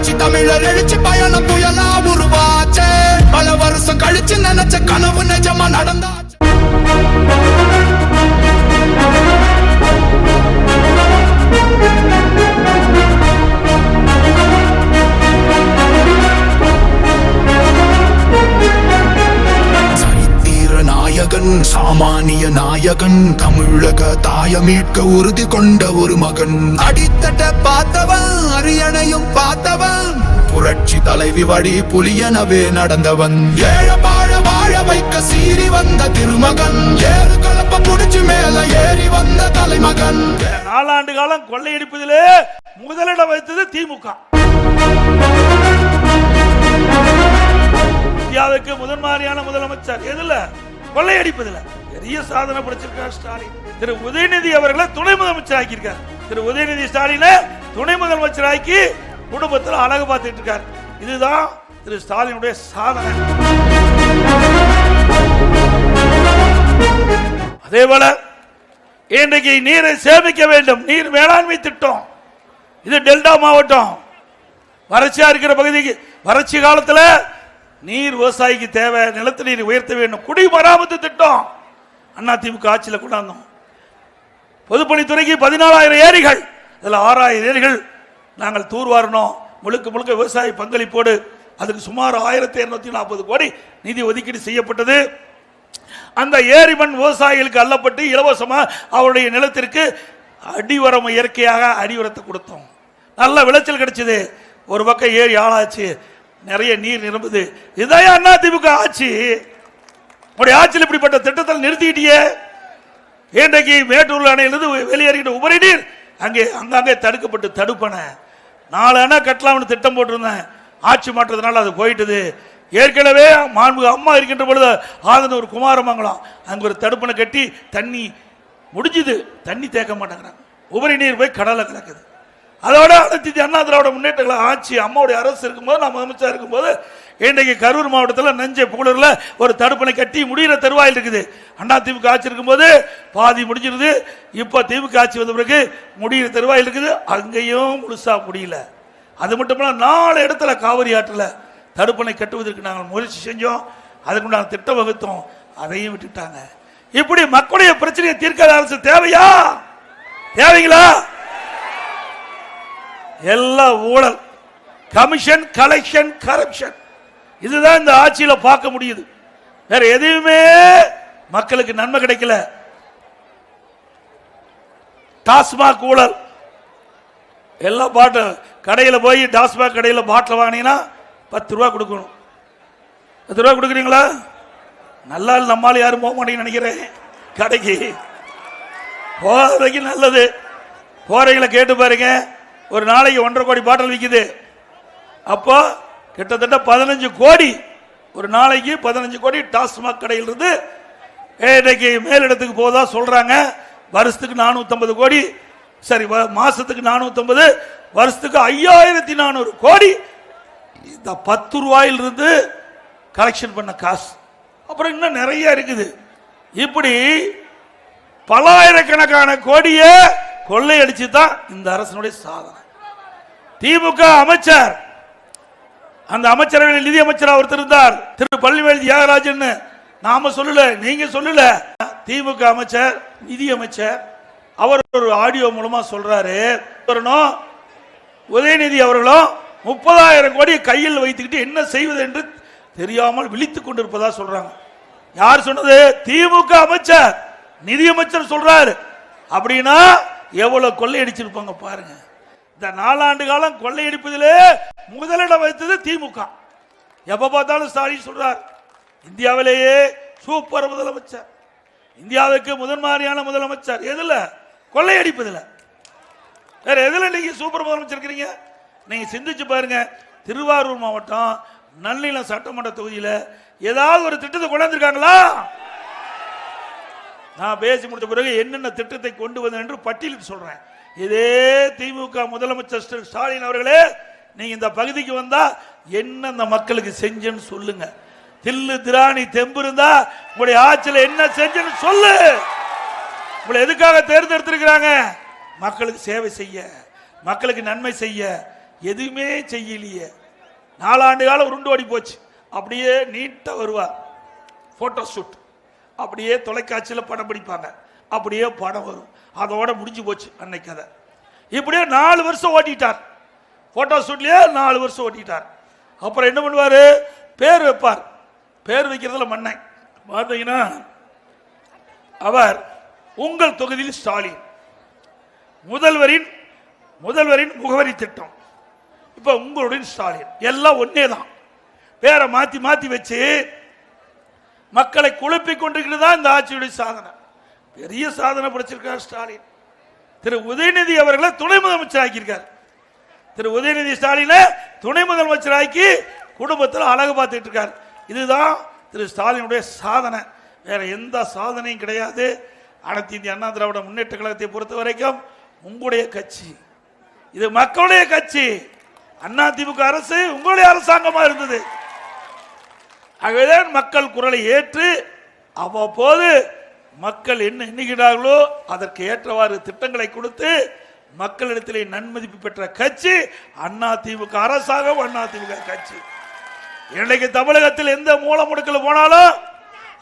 நினைச்சு தமிழர் எழுச்சி பயணம் புயலா உருவாச்சே. பல வருஷம் கழிச்சு நினைச்ச கனவு நிஜமா நடந்தாச்சு. நாயகன் சாமானிய நாயகன் தமிழக தாய மீட்க உறுதி கொண்ட ஒரு மகன். அடித்தட்ட பார்த்தவன் அரியணையும் பார்த்தவன். புரட்சி தலைவி வழி புலியனவே நடந்தவன். ஏழ வாழ வாழ வைக்க சீறி வந்த திருமகன். ஏறு கலப்ப புடிச்சு மேல ஏறி வந்த தலைமகன். நாலாண்டு காலம் கொள்ளையடிப்பதிலே முதலிடம் வைத்தது திமுக. இந்தியாவுக்கு முதன்மாரியான முதலமைச்சர் எதுல? கொள்ளையடிப்பதில். பெரிய சாதனை படிச்சிருக்கார் ஸ்டாலின். திரு உதயநிதி அவர்களை துணை முதலமைச்சர் ஆக்கியிருக்காரு. திரு உதயநிதி ஸ்டாலினை துணை முதலமைச்சராக்கி குடும்பத்தில் அழகு பார்த்துட்டு இருக்கார். இதுதான் திரு ஸ்டாலினுடைய சாதனை. அதே போல இன்றைக்கு நீரை சேமிக்க வேண்டும். நீர் மேலாண்மை திட்டம். இது டெல்டா மாவட்டம். வறட்சியா இருக்கிற பகுதிக்கு வறட்சி காலத்தில் நீர் விவசாயிக்கு தேவை நிலத்தடி நீர் உயர்த்த வேண்டும். குடிமராமத்து திட்டம். அண்ணா திமுக ஆட்சியில் கொண்டாந்தோம். பொதுப்பணித்துறைக்கு பதினாலாயிரம் ஏரிகள். இதில் ஆறாயிரம் ஏரிகள் நாங்கள் தூர்வாரணும் முழுக்க முழுக்க விவசாய பங்களிப்போடு அதுக்கு சுமார் ஆயிரத்தி இருநூத்தி நாற்பது கோடி நிதி ஒதுக்கீடு செய்யப்பட்டது. அந்த ஏரி மண் விவசாயிகளுக்கு அள்ளப்பட்டு இலவசமாக அவருடைய நிலத்திற்கு அடிவரம் இயற்கையாக அடிவரத்தை கொடுத்தோம். நல்ல விளைச்சல் கிடைச்சது. ஒரு பக்கம் ஏரி ஆளாச்சு. நிறைய நீர் நிரம்புது. இதான் அண்ணா திமுக ஆட்சி? உடைய ஆட்சியில் இப்படிப்பட்ட திட்டத்தில் நிறுத்திட்டியே இன்றைக்கு மேட்டூர் அணையிலிருந்து வெளியேறிக்கிட்ட உபரி நீர். அங்கே அங்கங்கே தடுக்கப்பட்டு தடுப்பன நாலு அணை கட்டலாம்னு திட்டம் போட்டிருந்தேன். ஆட்சி மாற்றத்தினால அது போயிட்டது. ஏற்கனவே மாண்பு அம்மா இருக்கின்ற பொழுது ஆதனூர் குமாரமங்கலம் அங்கே ஒரு தடுப்பணை கட்டி தண்ணி முடிஞ்சுது. தண்ணி தேக்க மாட்டேங்கிறாங்க. உபரி நீர் போய் கடலை கலக்குது. அதோட அனைத்து அண்ணா திராவிட முன்னேற்றங்களை ஆட்சி அம்மாவுடைய அரசு இருக்கும்போது நம்ம அமைச்சா இருக்கும்போது இன்றைக்கு கரூர் மாவட்டத்தில் நஞ்சை புகழூரில் ஒரு தடுப்பணை கட்டி முடிகிற தருவாயில் இருக்குது. அண்ணா திமுக ஆட்சி இருக்கும்போது பாதி முடிஞ்சிருது. இப்போ திமுக ஆட்சி வந்த பிறகு முடிகிற தருவாயில் இருக்குது. அங்கேயும் முழுசாக முடியல. அது மட்டும் இல்லாமல் நாலு இடத்துல காவிரி ஆற்றில் தடுப்பணை கட்டுவதற்கு நாங்கள் முயற்சி செஞ்சோம். அதுக்குண்டான திட்டம் வகுத்தோம். அதையும் விட்டுட்டாங்க. இப்படி மக்களுடைய பிரச்சனையை தீர்க்காத அரசு தேவையா? தேவைங்களா? எல்லாம் ஊழல் கமிஷன் கலெக்ஷன் கரப்ஷன் இதுதான் இந்த ஆட்சியில் பார்க்க முடியுது. வேற எதுவுமே மக்களுக்கு நன்மை கிடைக்கல. டாஸ்மாக் ஊழல். எல்லா பாட்டில் கடையில் போய் டாஸ்மாக் கடையில் பாட்டில் வாங்கினீங்கன்னா பத்து ரூபா கொடுக்கணும். பத்து ரூபா கொடுக்குறீங்களா? நல்லா இல்லை நம்மால் யாரும் போக மாட்டேங்கன்னு நினைக்கிறேன். கடைக்கு. போகிறதுக்கு நல்லது. போறீங்கள கேட்டு பாருங்க. ஒரு நாளைக்கு ஒன்றரை கோடி பாட்டில் விற்குது அப்போ கிட்டத்தட்ட பதினஞ்சு கோடி ஒரு நாளைக்கு பதினஞ்சு கோடி டாஸ்மாக் கடையில் இருந்து இன்னைக்கு மேலிடத்துக்கு போதா சொல்றாங்க. வருஷத்துக்கு நானூற்றம்பது கோடி சரி மாதத்துக்கு மாசத்துக்கு வருஷத்துக்கு ஐயாயிரத்தி நானூறு கோடி. இந்த பத்து ரூபாயிலிருந்து கலெக்ஷன் பண்ண காசு. அப்புறம் இன்னும் நிறைய இருக்குது. இப்படி பலாயிரக்கணக்கான கோடியை கொள்ளையடிச்சு தான் இந்த அரசனுடைய சாதனை. திமுக அமைச்சர். அந்த அமைச்சரவையில் நிதி அமைச்சர் ஒருத்தர் இருந்தார். திரு பள்ளிவேல் தியாகராஜன் நாம சொல்லல நீங்க சொல்லல. திமுக அமைச்சர் நிதி அமைச்சர் அவர் ஒரு ஆடியோ மூலமா சொல்றாரு. உதயநிதி அவர்களும் முப்பதாயிரம் கோடி கையில் வைத்துக்கிட்டு என்ன செய்வது என்று தெரியாமல் விழித்துக் கொண்டிருப்பதா சொல்றாங்க. யார் சொன்னது? திமுக அமைச்சர் நிதி அமைச்சர் சொல்றாரு. அப்படின்னா எவ்வளவு கொள்ளையடிச்சிருப்பாங்க பாருங்க. இந்த நாலாண்டு காலம் கொள்ளையடிப்பதிலே முதலிடம் வைத்தது திமுக. எப்ப பார்த்தாலும் ஸ்டாலின் சொல்றார் இந்தியாவிலேயே சூப்பர் முதலமைச்சர். இந்தியாவுக்கு முதன்மாரியான முதலமைச்சர். எதுல? கொள்ளையடிப்பதில். வேற எதுல நீங்க சூப்பர் முதலமைச்சர் இருக்கிறீங்க? நீங்க சிந்திச்சு பாருங்க. திருவாரூர் மாவட்டம் நல்லிலம் சட்டமன்ற தொகுதியில் ஏதாவது ஒரு திட்டத்தை கொண்டாந்துருக்காங்களா நான் பேசி முடித்த பிறகு என்னென்ன திட்டத்தை கொண்டு வந்தேன் என்று பட்டியலிட்டு சொல்றேன். இதே திமுக முதலமைச்சர் ஸ்டாலின் அவர்களே நீங்க இந்த பகுதிக்கு வந்தா என்ன இந்த மக்களுக்கு செஞ்சேன்னு சொல்லுங்க. தில்லு திராணி தெம்பு இருந்தா உங்களுடைய ஆட்சியில் என்ன செஞ்சேன்னு சொல்லு. உங்களை எதுக்காக தேர்ந்தெடுத்திருக்கிறாங்க? மக்களுக்கு சேவை செய்ய மக்களுக்கு நன்மை செய்ய எதுவுமே செய்யலையே. நாலாண்டு காலம் உருண்டு ஓடி போச்சு. அப்படியே நீட்டா வருவார் போட்டோ ஷூட் அப்படியே தொலைக்காட்சியில் படம் பிடிப்பாங்க. அப்படியே படம் வரும். அதோட முடிஞ்சு போச்சு அன்னைக்கு கதை. இப்படியே நாலு வருஷம் ஓட்டிட்டார். போட்டோ ஷூட்லயே நாலு வருஷம் ஓட்டிட்டார். அப்புறம் என்ன பண்ணுவார்? பேர் வைப்பார். பேர் வைக்கிறதுல மண்ணை. பார்த்தீங்கன்னா அவர் உங்கள் தொகுதியில் ஸ்டாலின். முதல்வரின் முதல்வரின் முகவரி திட்டம். இப்போ உங்களுடைய ஸ்டாலின். எல்லாம் ஒன்னே தான். பேரை மாற்றி மாற்றி வச்சு மக்களை குழப்பிக் கொண்டிருக்கிறது தான் இந்த ஆட்சியுடைய சாதனை. பெரிய சாதனை படைச்சிருக்கார் ஸ்டாலின். திரு உதயநிதி அவர்களை துணை முதலமைச்சர் ஆக்கியிருக்கார். திரு உதயநிதி ஸ்டாலின துணை முதலமைச்சர் ஆக்கி குடும்பத்தில் அழகு பார்த்துட்டு இருக்கார். இதுதான் திரு ஸ்டாலினுடைய சாதனை. வேற எந்த சாதனையும் கிடையாது. அனைத்து இந்திய அண்ணா திராவிட முன்னேற்ற கழகத்தை பொறுத்த வரைக்கும் உங்களுடைய கட்சி. இது மக்களுடைய கட்சி. அண்ணா திமுக அரசு உங்களுடைய அரசாங்கமாக இருந்தது. ஆகவேதான் மக்கள் குரலை ஏற்று அவ்வப்போது மக்கள் என்ன எண்ணுகிறார்களோ அதற்கு ஏற்றவாறு திட்டங்களை கொடுத்து மக்களிடத்திலே நன்மதிப்பு பெற்ற கட்சி அண்ணா திமுக அரசாங்கம் அண்ணா திமுக கட்சி. இன்றைக்கு தமிழகத்தில் எந்த மூல முடுக்கல போனாலும்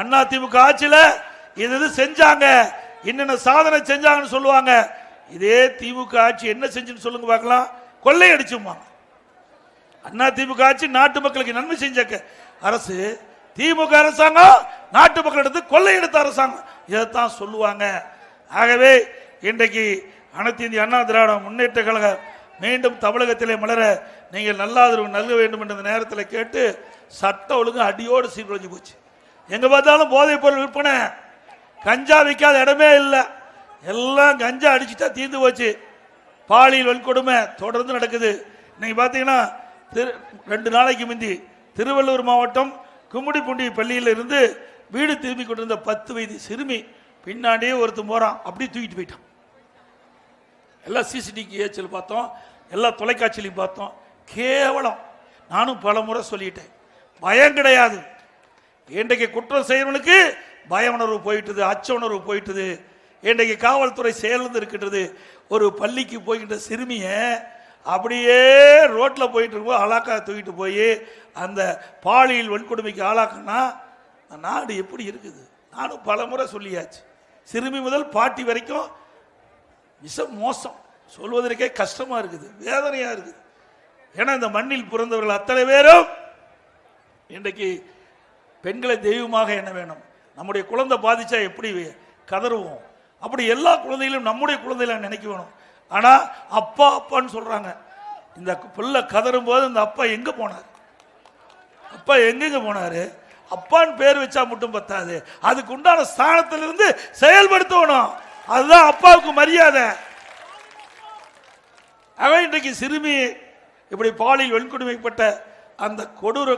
அண்ணா திமுக ஆட்சியில் இது இது செஞ்சாங்க. என்னென்ன சாதனை செஞ்சாங்கன்னு சொல்லுவாங்க. இதே திமுக ஆட்சி என்ன செஞ்சுன்னு சொல்லுங்க பார்க்கலாம். கொள்ளையடிச்சுமா அண்ணா திமுக ஆட்சி நாட்டு மக்களுக்கு நன்மை செஞ்ச அரசு திமுக அரசாங்கம் நாட்டு மக்களிடத்து கொள்ளையெடுத்த அரசாங்கம். இதைத்தான் சொல்லுவாங்க. ஆகவே இன்றைக்கு அனைத்து இந்திய அண்ணா திராவிட முன்னேற்ற கழகம் மீண்டும் தமிழகத்திலே மலர நீங்கள் நல்லாதரவு நல்க வேண்டும் என்ற நேரத்தில் கேட்டு சட்ட ஒழுங்கு அடியோடு சீர்குலைஞ்சு போச்சு. எங்கே பார்த்தாலும் போதைப் பொருள் விற்பனை. கஞ்சா விற்காத இடமே இல்லை. எல்லாம் கஞ்சா அடிச்சுட்டா தீர்ந்து போச்சு. பாலியல் வன்கொடுமை தொடர்ந்து நடக்குது. இன்னைக்கு பார்த்தீங்கன்னா திரு ரெண்டு நாளைக்கு முந்தி திருவள்ளூர் மாவட்டம் கும்மிடிப்பூண்டி பள்ளியில் இருந்து வீடு திரும்பி கொண்டிருந்த பத்து வயது சிறுமி பின்னாடியே ஒருத்தன் போகிறான் அப்படியே தூக்கிட்டு போயிட்டான். எல்லாம் சிசிடிவி ஏச்சல் பார்த்தோம். எல்லா தொலைக்காட்சியிலையும் பார்த்தோம். கேவலம். நானும் பல முறை சொல்லிட்டேன். பயம் கிடையாது. இன்றைக்கு குற்றம் செய்யறவனுக்கு பய உணர்வு போயிட்டுது அச்ச உணர்வு போயிட்டுது. இன்றைக்கு காவல்துறை செயலிழந்து இருக்கின்றது. ஒரு பள்ளிக்கு போய்கின்ற சிறுமியை அப்படியே ரோட்டில் போயிட்டு இருக்கும்போது அலாக்கா தூக்கிட்டு போய் அந்த பாலியல் வன்கொடுமைக்கு ஆளாக்குன்னா இந்த நாடு எப்படி இருக்குது? நானும் பல முறை சொல்லியாச்சு. சிறுமி முதல் பாட்டி வரைக்கும் மிக மோசம். சொல்வதற்கே கஷ்டமாக இருக்குது வேதனையாக இருக்குது. ஏன்னா இந்த மண்ணில் பிறந்தவர்கள் அத்தனை பேரும் இன்றைக்கு பெண்களை தெய்வமாக என்ன வேணும் நம்முடைய குழந்தை பாதிச்சா எப்படி கதறுவோம்? அப்படி எல்லா குழந்தைகளும் நம்முடைய குழந்தைகளை நினைக்க வேணும். ஆனால் அப்பா அப்பான்னு சொல்கிறாங்க இந்த பிள்ளை கதறும் போது இந்த அப்பா எங்கே போனார்? அப்பா எங்கெங்கே போனாரு? அப்பான்னு பேர் வச்சா மட்டும் பத்தாது. அதுக்கு உண்டான ஸ்தானத்திலிருந்து செயல்படுத்தணும். அதுதான் அப்பாவுக்கு மரியாதை. அவன் இன்றைக்கு சிறுமி இப்படி பாலியல் வன்கொடுமைப்பட்ட அந்த கொடூர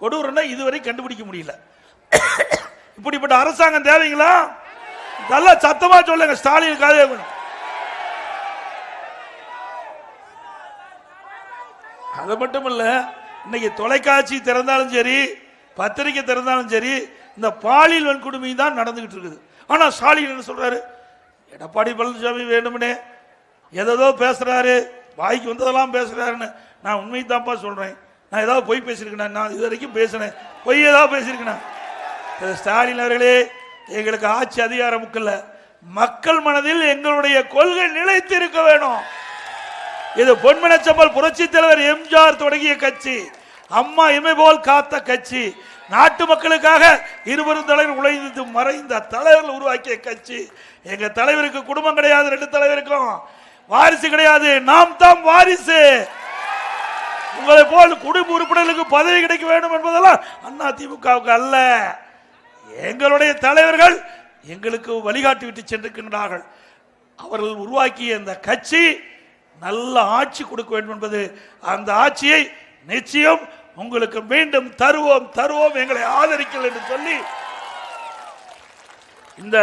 கொடூரன்னா இதுவரை கண்டுபிடிக்க முடியல. இப்படிப்பட்ட அரசாங்கம் தேவைங்களா? நல்லா சத்தமா சொல்லுங்க ஸ்டாலின் காதே அது மட்டும் இல்லை இன்னைக்கு தொலைக்காட்சி திறந்தாலும் சரி பத்திரிக்கை திறந்தாலும் சரி இந்த பாலியல் வன்கொடுமை தான் நடந்துகிட்டு இருக்குது. ஆனால் ஸ்டாலின் என்ன சொல்றாரு? எடப்பாடி பழனிசாமி வேண்டும்னே எதோ பேசுறாரு வாய்க்கு வந்ததெல்லாம் பேசுறாருன்னு. நான் உண்மை தான்ப்பா சொல்றேன். நான் ஏதாவது பொய் பேசியிருக்கேன்? நான் இது வரைக்கும் பேசினேன். பொய் ஏதாவது பேசியிருக்கேன்? ஸ்டாலின் அவர்களே எங்களுக்கு ஆட்சி அதிகாரம் முக்கல்ல. மக்கள் மனதில் எங்களுடைய கொள்கை நிலைத்து இருக்க வேணும். இது பொன்மனச்சம்பல் புரட்சி தலைவர் எம்ஜிஆர் தொடங்கிய கட்சி. அம்மா இமை போல் காத்த கட்சி. நாட்டு மக்களுக்காக இருவரும் தலைவர் உழைந்து மறைந்த தலைவர்கள் உருவாக்கிய கட்சி. எங்க தலைவருக்கு குடும்பம் கிடையாது ரெண்டு தலைவருக்கும். வாரிசு கிடையாது நாம் தான் வாரிசு. உங்களை போல் குடும்ப உறுப்பினர்களுக்கு பதவி கிடைக்க வேண்டும் என்பதெல்லாம் அண்ணா திமுகவுக்கு அல்ல. எங்களுடைய தலைவர்கள் எங்களுக்கு வழிகாட்டி விட்டு சென்றிருக்கின்றார்கள். அவர்கள் உருவாக்கிய இந்த கட்சி நல்ல ஆட்சி கொடுக்க வேண்டும் என்பது அந்த ஆட்சியை நிச்சயம் உங்களுக்கு மீண்டும் தருவோம் தருவோம் எங்களை ஆதரிக்கல் என்று சொல்லி இந்த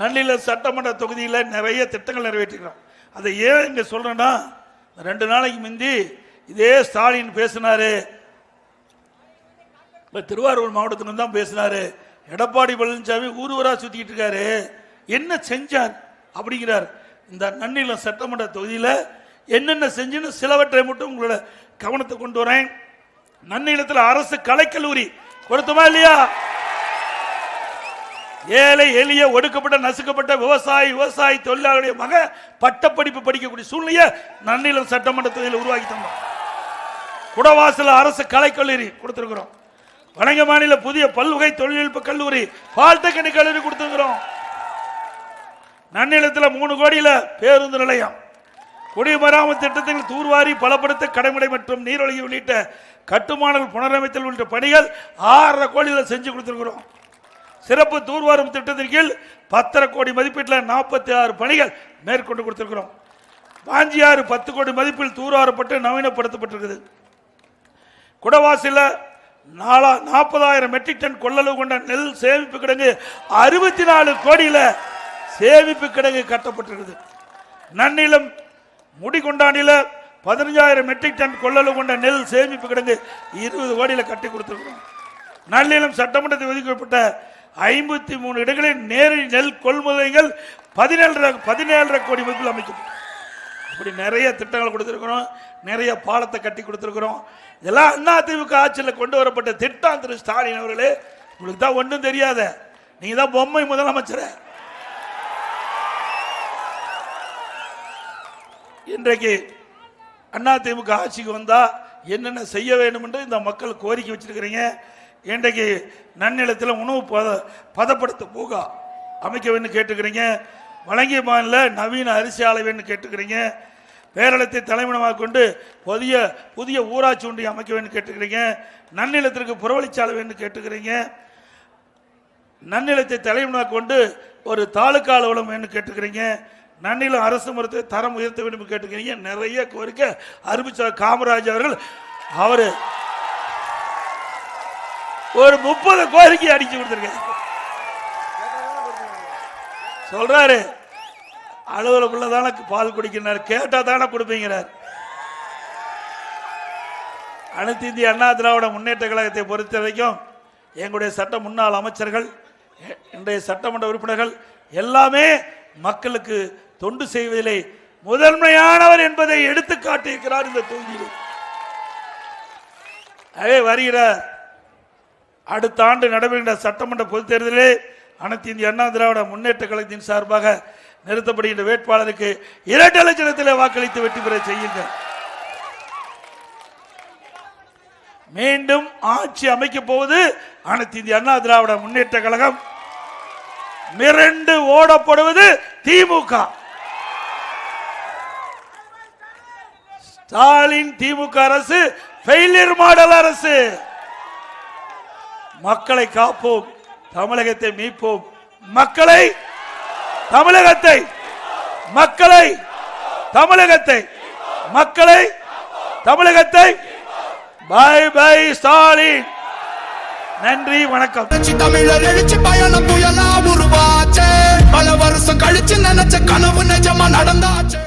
நள்ளில சட்டமன்ற தொகுதியில் நிறைய திட்டங்கள் நிறைவேற்றிக்கிறோம் அதை ஏன் இங்கே சொல்றேன்னா ரெண்டு நாளைக்கு முந்தி இதே ஸ்டாலின் பேசினாரு. இப்போ திருவாரூர் மாவட்டத்திலிருந்து தான் பேசினாரு. எடப்பாடி பழனிசாமி ஊர் ஊராக சுற்றிக்கிட்டு இருக்காரு. என்ன செஞ்சார் அப்படிங்கிறார். இந்த நன்னிலம் சட்டமன்ற தொகுதியில் என்னென்ன செஞ்சுன்னு சிலவற்றை மட்டும் உங்களோட கவனத்தை கொண்டு வரேன். நன்னிலத்தில் அரசு கலைக்கல்லூரி கொடுத்துமா இல்லையா? ஏழை எளிய ஒடுக்கப்பட்ட நசுக்கப்பட்ட விவசாயி விவசாயி தொழிலாளருடைய மக பட்டப்படிப்பு படிக்கக்கூடிய சூழ்நிலையை நன்னிலம் சட்டமன்ற தொகுதியில் உருவாக்கி தந்தோம். குடவாசல அரசு கலைக்கல்லூரி கொடுத்துருக்குறோம். வணங்க மாநில புதிய பல்வகை தொழில்நுட்ப கல்லூரி பால்டெக்னிக் கல்லூரி கொடுத்துருக்குறோம். நன்னிலத்தில் மூணு கோடியில் பேருந்து நிலையம். குடிமராமத்து திட்டத்தில் தூர்வாரி பலப்படுத்த கடைமுறை மற்றும் நீரொழுகி உள்ளிட்ட கட்டுமானங்கள் புனரமைத்தல் உள்ளிட்ட பணிகள் ஆறரை கோடியில் செஞ்சு கொடுத்துருக்குறோம். சிறப்பு தூர்வாரும் திட்டத்தின் கீழ் பத்தரை கோடி மதிப்பீட்டில் நாற்பத்தி ஆறு பணிகள் மேற்கொண்டு கொடுத்திருக்கிறோம். பாஞ்சியாறு பத்து கோடி மதிப்பில் தூர்வாரப்பட்டு நவீனப்படுத்தப்பட்டிருக்குது. குடவாசியில் நாலா நாற்பதாயிரம் மெட்ரிக் டன் கொள்ளளவு கொண்ட நெல் சேமிப்பு கிடங்கு அறுபத்தி நாலு கோடியில் சேமிப்பு கிடங்கு கட்டப்பட்டிருக்குது. நன்னிலம் முடிகொண்டானில பதினஞ்சாயிரம் மெட்ரிக் டன் கொள்ளளவு கொண்ட நெல் சேமிப்பு கிடங்கு இருபது கோடியில் கட்டி கொடுத்திருக்கிறோம். நள்ளிலும் சட்டமன்றத்தில் ஒதுக்கப்பட்ட ஐம்பத்தி மூணு இடங்களில் நேரடி நெல் கொள்முதல்கள் பதினேழு பதினேழரை கோடி மதிப்பில் அமைக்கப்படும். அப்படி நிறைய திட்டங்கள் கொடுத்துருக்குறோம். நிறைய பாலத்தை கட்டி கொடுத்துருக்குறோம். இதெல்லாம் அண்ணா திமுக ஆட்சியில் கொண்டு வரப்பட்ட திட்டம் திரு ஸ்டாலின் அவர்களே. உங்களுக்கு தான் ஒன்றும் தெரியாத. நீங்கள் தான் பொம்மை முதலமைச்சரை. இன்றைக்கு அண்ணா திமுக ஆட்சிக்கு வந்தா என்னென்ன செய்ய வேண்டும் என்று இந்த மக்கள் கோரிக்கை வச்சிருக்கிறீங்க. இன்றைக்கு நன்னிலத்தில் உணவு பத பதப்படுத்த பூகா அமைக்க வேண்டும் கேட்டுக்கிறீங்க. வழங்கிய மாநில நவீன அரிசி ஆலை வேண்டும் கேட்டுக்கிறீங்க. பேரளத்தை தலைமையிடமாக கொண்டு புதிய புதிய ஊராட்சி ஒன்றியம் அமைக்க வேண்டும் கேட்டுக்கிறீங்க. நன்னிலத்திற்கு புறவழிச்சாலை வேண்டும் கேட்டுக்கிறீங்க. நன்னிலத்தை தலைமனாக கொண்டு ஒரு தாலுக்கா அலுவலகம் வேணும் கேட்டுக்கிறீங்க. நன்னிலும் அரசு மருத்துவ தரம் உயர்த்த வேண்டும் கேட்டுக்கிறீங்க நிறைய கோரிக்கை. அறிவிச்சார் காமராஜ் அவர்கள் அவரு ஒரு முப்பது கோரிக்கை அடிச்சு கொடுத்துருக்கேன் சொல்றாரு அலுவலகுள்ள தானே பால் குடிக்கிறார் கேட்டா தானே கொடுப்பீங்கிறார். அனைத்து இந்திய அண்ணா திராவிட முன்னேற்ற கழகத்தை பொறுத்த வரைக்கும் எங்களுடைய சட்ட முன்னாள் அமைச்சர்கள் இன்றைய சட்டமன்ற உறுப்பினர்கள் எல்லாமே மக்களுக்கு தொண்டு செய்வதிலே முதன்மையானவர் என்பதை எடுத்து காட்டியிருக்கிறார் இந்த தொகுதியில். அதே வருகிறார் அடுத்த ஆண்டு நடைபெறுகின்ற சட்டமன்ற பொதுத் தேர்தலிலே அனைத்து இந்திய அண்ணா திராவிட முன்னேற்ற கழகத்தின் சார்பாக நிறுத்தப்படுகின்ற வேட்பாளருக்கு இரண்டு லட்சத்தில் வாக்களித்து வெற்றி பெற செய்யுங்கள். மீண்டும் ஆட்சி அமைக்கப் போவது அனைத்து இந்திய அண்ணா திராவிட முன்னேற்ற கழகம். மிரண்டு ஓடப்படுவது திமுக ஸ்டாலின் திமுக அரசு ஃபெயிலியர் மாடல் அரசு. மக்களை காப்போம் தமிழகத்தை மீட்போம். மக்களை தமிழகத்தை மக்களை தமிழகத்தை மக்களை தமிழகத்தை. பை பை ஸ்டாலின் நன்றி வணக்கம். தமிழர் எழுச்சி பயணம் புயலா உருவாச்சே. பல வருஷம் கழிச்சு நினைச்ச கனவு நிஜமா நடந்தாச்சே.